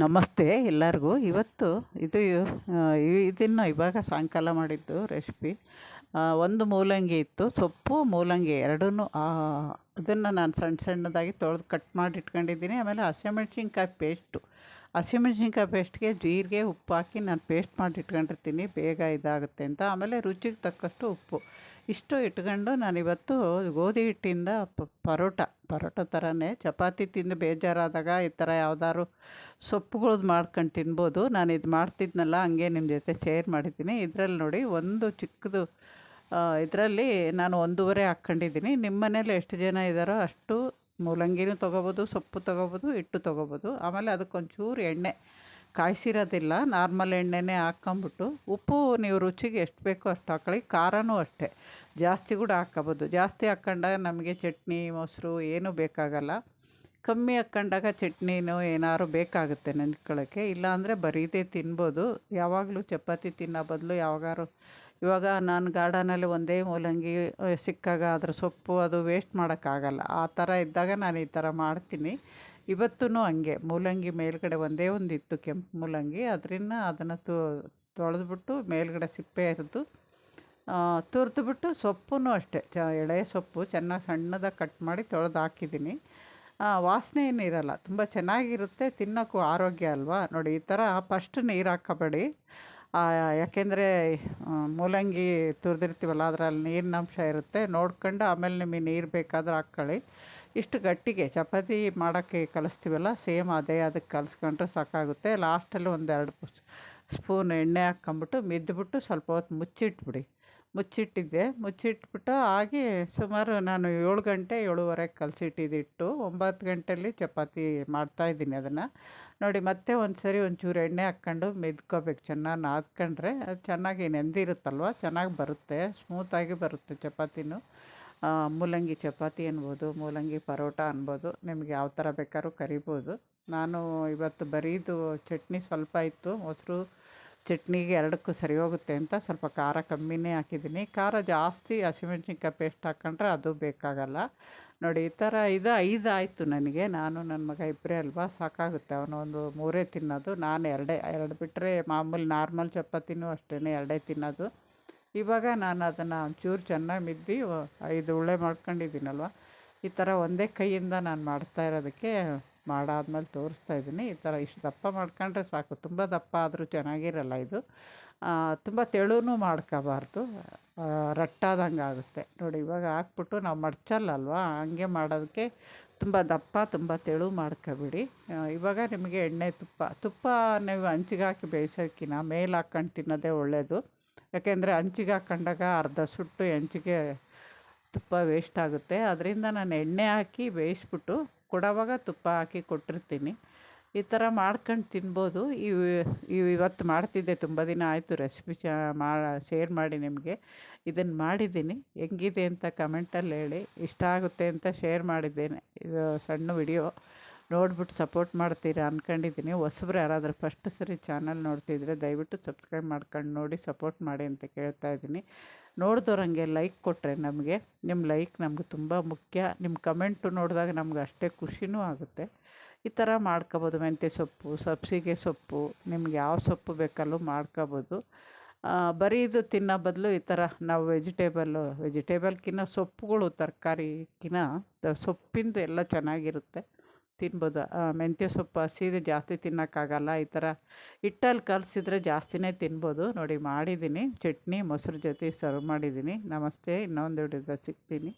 ನಮಸ್ತೆ ಎಲ್ಲರಿಗೂ. ಇವತ್ತು ಇದು ಇದನ್ನು ಇವಾಗ ಸಾಯಂಕಾಲ ಮಾಡಿದ್ದು ರೆಸಿಪಿ. ಒಂದು ಮೂಲಂಗಿ ಇತ್ತು, ಸೊಪ್ಪು, ಮೂಲಂಗಿ ಎರಡೂ ಅದನ್ನು ನಾನು ಸಣ್ಣ ಸಣ್ಣದಾಗಿ ತೊಳೆದು ಕಟ್ ಮಾಡಿ ಇಟ್ಕೊಂಡಿದ್ದೀನಿ. ಆಮೇಲೆ ಹಸಿಮೆಣ್ಸಿನ್ಕಾಯಿ ಪೇಸ್ಟು ಹಸಿಮೆಣ್ಸಿನ್ಕಾಯಿ ಪೇಸ್ಟ್ಗೆ ಜೀರಿಗೆ ಉಪ್ಪು ಹಾಕಿ ನಾನು ಪೇಸ್ಟ್ ಮಾಡಿ ಇಟ್ಕೊಂಡಿರ್ತೀನಿ, ಬೇಗ ಇದಾಗುತ್ತೆ ಅಂತ. ಆಮೇಲೆ ರುಚಿಗೆ ತಕ್ಕಷ್ಟು ಉಪ್ಪು. ಇಷ್ಟು ಇಟ್ಕೊಂಡು ನಾನಿವತ್ತು ಗೋಧಿ ಹಿಟ್ಟಿಂದ ಪರೋಟ ಪರೋಟ ಥರನೇ ಚಪಾತಿ ತಿಂದು ಬೇಜಾರಾದಾಗ ಈ ಥರ ಯಾವ್ದಾದ್ರು ಸೊಪ್ಪುಗಳ್ದು ಮಾಡ್ಕೊಂಡು ತಿನ್ಬೋದು. ನಾನು ಇದು ಮಾಡ್ತಿದ್ನಲ್ಲ, ಹಂಗೆ ನಿಮ್ಮ ಜೊತೆ ಶೇರ್ ಮಾಡಿದ್ದೀನಿ. ಇದರಲ್ಲಿ ನೋಡಿ ಒಂದು ಚಿಕ್ಕದು ಇದರಲ್ಲಿ ನಾನು ಒಂದೂವರೆ ಹಾಕ್ಕೊಂಡಿದ್ದೀನಿ. ನಿಮ್ಮ ಮನೇಲಿ ಎಷ್ಟು ಜನ ಇದ್ದಾರೋ ಅಷ್ಟು ಮೂಲಂಗಿನೂ ತೊಗೋಬೋದು, ಸೊಪ್ಪು ತೊಗೋಬೋದು, ಹಿಟ್ಟು ತೊಗೋಬೋದು. ಆಮೇಲೆ ಅದಕ್ಕೊಂಚೂರು ಎಣ್ಣೆ ಕಾಯಿಸಿರೋದಿಲ್ಲ, ನಾರ್ಮಲ್ ಎಣ್ಣೆನೇ ಹಾಕ್ಕೊಂಬಿಟ್ಟು. ಉಪ್ಪು ನೀವು ರುಚಿಗೆ ಎಷ್ಟು ಬೇಕೋ ಅಷ್ಟು ಹಾಕೊಳ್ಳಿ, ಖಾರನೂ ಅಷ್ಟೇ. ಜಾಸ್ತಿ ಕೂಡ ಹಾಕ್ಕೋಬೋದು. ಜಾಸ್ತಿ ಹಾಕ್ಕೊಂಡಾಗ ನಮಗೆ ಚಟ್ನಿ, ಮೊಸರು ಏನೂ ಬೇಕಾಗಲ್ಲ. ಕಮ್ಮಿ ಹಾಕ್ಕೊಂಡಾಗ ಚಟ್ನಿನೋ ಏನಾದ್ರು ಬೇಕಾಗುತ್ತೆ ನೆಂಚ್ಕೊಳ್ಳೋಕ್ಕೆ ಇಲ್ಲಾಂದರೆ ಬರೀದೇ ತಿನ್ಬೋದು. ಯಾವಾಗಲೂ ಚಪಾತಿ ತಿನ್ನೋ ಬದಲು ಯಾವಾಗಾರು ಇವಾಗ ನಾನು ಗಾರ್ಡನಲ್ಲಿ ಒಂದೇ ಮೂಲಂಗಿ ಸಿಕ್ಕಾಗ ಅದ್ರ ಸೊಪ್ಪು ಅದು ವೇಸ್ಟ್ ಮಾಡೋಕ್ಕಾಗಲ್ಲ. ಆ ಥರ ಇದ್ದಾಗ ನಾನು ಈ ಥರ ಮಾಡ್ತೀನಿ. ಇವತ್ತೂ ಹಂಗೆ. ಮೂಲಂಗಿ ಮೇಲ್ಗಡೆ ಒಂದೇ ಒಂದು ಇತ್ತು ಕೆಂಪು ಮೂಲಂಗಿ. ಅದರಿಂದ ಅದನ್ನು ತೊಳೆದ್ಬಿಟ್ಟು ಮೇಲ್ಗಡೆ ಸಿಪ್ಪೆ ಇರೋದು ತುರಿದ್ಬಿಟ್ಟು ಸೊಪ್ಪು ಅಷ್ಟೇ. ಚ, ಎಳೆ ಸೊಪ್ಪು ಚೆನ್ನಾಗಿ ಸಣ್ಣದಾಗಿ ಕಟ್ ಮಾಡಿ ತೊಳೆದು ಹಾಕಿದ್ದೀನಿ. ವಾಸನೆ ಇರಲ್ಲ. ತುಂಬ ಚೆನ್ನಾಗಿರುತ್ತೆ, ತಿನ್ನೋಕ್ಕೂ ಆರೋಗ್ಯ ಅಲ್ವಾ? ನೋಡಿ, ಈ ಥರ ಫಸ್ಟ್ ನೀರು ಹಾಕಬೇಡಿ ಯಾಕೆಂದರೆ ಮೂಲಂಗಿ ತುರಿದಿರ್ತೀವಲ್ಲ, ಅದರಲ್ಲಿ ನೀರಿನ ಅಂಶ ಇರುತ್ತೆ. ನೋಡ್ಕೊಂಡು ಆಮೇಲೆ ನಿಮಗೆ ನೀರು ಬೇಕಾದ್ರೆ ಹಾಕ್ಕೊಳ್ಳಿ. ಇಷ್ಟು ಗಟ್ಟಿಗೆ, ಚಪಾತಿ ಮಾಡೋಕ್ಕೆ ಕಲಿಸ್ತೀವಲ್ಲ, ಸೇಮ್ ಅದೇ ಅದಕ್ಕೆ ಕಲಿಸ್ಕೊಂಡ್ರೆ ಸಾಕಾಗುತ್ತೆ. ಲಾಸ್ಟಲ್ಲಿ ಒಂದೆರಡು ಸ್ಪೂನ್ ಎಣ್ಣೆ ಹಾಕ್ಕೊಂಬಿಟ್ಟು ಮಿದ್ದುಬಿಟ್ಟು ಸ್ವಲ್ಪ ಹೊತ್ತು ಮುಚ್ಚಿಟ್ಬಿಡಿ. ಮುಚ್ಚಿಟ್ಟಿದ್ದೆ. ಮುಚ್ಚಿಟ್ಬಿಟ್ಟು ಆಗಿ ಸುಮಾರು ನಾನು ಏಳು ಗಂಟೆ ಏಳುವರೆಗೆ ಕಲಸಿಟ್ಟಿದ್ದಿಟ್ಟು ಒಂಬತ್ತು ಗಂಟೆಯಲ್ಲಿ ಚಪಾತಿ ಮಾಡ್ತಾಯಿದ್ದೀನಿ ಅದನ್ನು. ನೋಡಿ, ಮತ್ತೆ ಒಂದು ಸರಿ ಒಂಚೂರು ಎಣ್ಣೆ ಹಾಕ್ಕೊಂಡು ಮೆದ್ಕೋಬೇಕು. ಚೆನ್ನಾಗಿ ನಾದ್ಕೊಂಡ್ರೆ ಅದು ಚೆನ್ನಾಗಿ ನೆಂದಿರುತ್ತಲ್ವ? ಚೆನ್ನಾಗಿ ಬರುತ್ತೆ. ಸ್ಮೂತಾಗಿ ಬರುತ್ತೆ ಚಪಾತಿನೂ. ಮೂಲಂಗಿ ಚಪಾತಿ ಅನ್ಬೋದು, ಮೂಲಂಗಿ ಪರೋಟ ಅನ್ಬೋದು. ನಿಮ್ಗೆ ಯಾವ ಥರ ಬೇಕಾದ್ರೂ ಕರಿಬೋದು. ನಾನು ಇವತ್ತು ಬರೀದು ಚಟ್ನಿ ಸ್ವಲ್ಪ ಇತ್ತು. ಮೊಸರು ಚಟ್ನಿಗೆ ಎರಡಕ್ಕೂ ಸರಿ ಹೋಗುತ್ತೆ ಅಂತ ಸ್ವಲ್ಪ ಖಾರ ಕಮ್ಮಿನೇ ಹಾಕಿದ್ದೀನಿ. ಖಾರ ಜಾಸ್ತಿ ಹಸಿಮೆಣ್ಸಿನ್ಕಾಯಿ ಪೇಸ್ಟ್ ಹಾಕ್ಕೊಂಡ್ರೆ ಅದು ಬೇಕಾಗಲ್ಲ. ನೋಡಿ, ಈ ಥರ ಇದು ಐದು ಆಯಿತು ನನಗೆ. ನಾನು ನನ್ನ ಮಗ ಇಬ್ಬರೇ ಅಲ್ವಾ? ಸಾಕಾಗುತ್ತೆ. ಅವನು ಒಂದು ಮೂರೇ ತಿನ್ನೋದು, ನಾನು ಎರಡೇ, ಎರಡು ಬಿಟ್ಟರೆ ಮಾಮೂಲಿ ನಾರ್ಮಲ್ ಚಪಾತಿನೂ ಅಷ್ಟೇ ಎರಡೇ ತಿನ್ನೋದು. ಇವಾಗ ನಾನು ಅದನ್ನು ಒಂಚೂರು ಚೆನ್ನಾಗಿ ಮಿದ್ದಿ ಐದು ಉಳ್ಳೆ ಮಾಡ್ಕೊಂಡಿದ್ದೀನಲ್ವ? ಈ ಥರ ಒಂದೇ ಕೈಯಿಂದ ನಾನು ಮಾಡ್ತಾ ಇರೋದಕ್ಕೆ ಮಾಡಾದ್ಮೇಲೆ ತೋರಿಸ್ತಾ ಇದ್ದೀನಿ. ಈ ಥರ ಇಷ್ಟು ದಪ್ಪ ಮಾಡ್ಕೊಂಡ್ರೆ ಸಾಕು. ತುಂಬ ದಪ್ಪ ಆದರೂ ಚೆನ್ನಾಗಿರಲ್ಲ ಇದು. ತುಂಬ ತೆಳುನೂ ಮಾಡ್ಕೋಬಾರ್ದು. ರಟ್ಟಾದಂಗೆ ಆಗುತ್ತೆ. ನೋಡಿ, ಇವಾಗ ಹಾಕ್ಬಿಟ್ಟು ನಾವು ಮಡ್ಚಲ್ಲಲ್ವಾ? ಹಂಗೆ ಮಾಡೋದಕ್ಕೆ ತುಂಬ ದಪ್ಪ, ತುಂಬ ತೆಳು ಮಾಡ್ಕೋಬಿಡಿ. ಇವಾಗ ನಿಮಗೆ ಎಣ್ಣೆ ತುಪ್ಪ ತುಪ್ಪ ನೀವು ಹಂಚಿಗೆ ಹಾಕಿ ಬೇಯಿಸೋಕ್ಕಿಂತ ಮೇಲೆ ಹಾಕ್ಕೊಂಡು ತಿನ್ನೋದೇ ಒಳ್ಳೆಯದು ಯಾಕೆಂದರೆ ಹಂಚಿಗೆ ಹಾಕ್ಕೊಂಡಾಗ ಅರ್ಧ ಸುಟ್ಟು ಹೆಂಚಿಗೆ ತುಪ್ಪ ವೇಸ್ಟ್ ಆಗುತ್ತೆ. ಅದರಿಂದ ನಾನು ಎಣ್ಣೆ ಹಾಕಿ ಬೇಯಿಸ್ಬಿಟ್ಟು ಕೊಡೋವಾಗ ತುಪ್ಪ ಹಾಕಿ ಕೊಟ್ಟಿರ್ತೀನಿ. ಈ ಥರ ಮಾಡ್ಕೊಂಡು ತಿನ್ಬೋದು. ಇವು ಇವು ಇವತ್ತು ಮಾಡ್ತಿದ್ದೆ, ತುಂಬ ದಿನ ಆಯಿತು ರೆಸಿಪಿ ಚ, ಮಾ, ಶೇರ್ ಮಾಡಿ ನಿಮಗೆ. ಇದನ್ನು ಮಾಡಿದ್ದೀನಿ. ಹೆಂಗಿದೆ ಅಂತ ಕಮೆಂಟಲ್ಲಿ ಹೇಳಿ. ಇಷ್ಟ ಆಗುತ್ತೆ ಅಂತ ಶೇರ್ ಮಾಡಿದ್ದೇನೆ. ಇದು ಸಣ್ಣ ವಿಡಿಯೋ. ನೋಡ್ಬಿಟ್ಟು ಸಪೋರ್ಟ್ ಮಾಡ್ತೀರಾ ಅಂದ್ಕೊಂಡಿದ್ದೀನಿ ಹೊಸಬ್ರು ಯಾರಾದರೂ ಫಸ್ಟ್ ಸರಿ ಚಾನಲ್ ನೋಡ್ತಿದ್ರೆ ದಯವಿಟ್ಟು ಸಬ್ಸ್ಕ್ರೈಬ್ ಮಾಡ್ಕೊಂಡು ನೋಡಿ ಸಪೋರ್ಟ್ ಮಾಡಿ ಅಂತ ಕೇಳ್ತಾ ಇದ್ದೀನಿ. ನೋಡಿದವ್ರಂಗೆ ಲೈಕ್ ಕೊಟ್ಟರೆ ನಮಗೆ ನಿಮ್ಮ ಲೈಕ್ ನಮ್ಗೆ ತುಂಬ ಮುಖ್ಯ. ನಿಮ್ಮ ಕಮೆಂಟು ನೋಡಿದಾಗ ನಮ್ಗೆ ಅಷ್ಟೇ ಖುಷಿನೂ ಆಗುತ್ತೆ. ಈ ಥರ ಮಾಡ್ಕೋಬೋದು, ಮೆಂತ್ಯ ಸೊಪ್ಪು, ಸಬ್ಸಿಗೆ ಸೊಪ್ಪು, ನಿಮ್ಗೆ ಯಾವ ಸೊಪ್ಪು ಬೇಕಲ್ಲೂ ಮಾಡ್ಕೋಬೋದು. ಬರೀ ಇದು ತಿನ್ನೋ ಬದಲು ಈ ಥರ ನಾವು ವೆಜಿಟೇಬಲ್ಲು ವೆಜಿಟೇಬಲ್ಕಿನ್ನ ಸೊಪ್ಪುಗಳು, ತರಕಾರಿಕಿನ್ನ ಸೊಪ್ಪಿಂದು ಎಲ್ಲ ಚೆನ್ನಾಗಿರುತ್ತೆ. ತಿನ್ಬೋದು. ಮೆಂತ್ಯ ಸೊಪ್ಪು ಹಸಿದು ಜಾಸ್ತಿ ತಿನ್ನೋಕ್ಕಾಗಲ್ಲ. ಈ ಥರ ಹಿಟ್ಟಲ್ಲಿ ಕಲಸಿದ್ರೆ ಜಾಸ್ತಿನೇ ತಿನ್ಬೋದು. ನೋಡಿ, ಮಾಡಿದ್ದೀನಿ. ಚಟ್ನಿ, ಮೊಸರು ಜೊತೆ ಸರ್ವ್ ಮಾಡಿದ್ದೀನಿ. ನಮಸ್ತೆ. ಇನ್ನೊಂದು ಹಿಡಿದ ಸಿಗ್ತೀನಿ.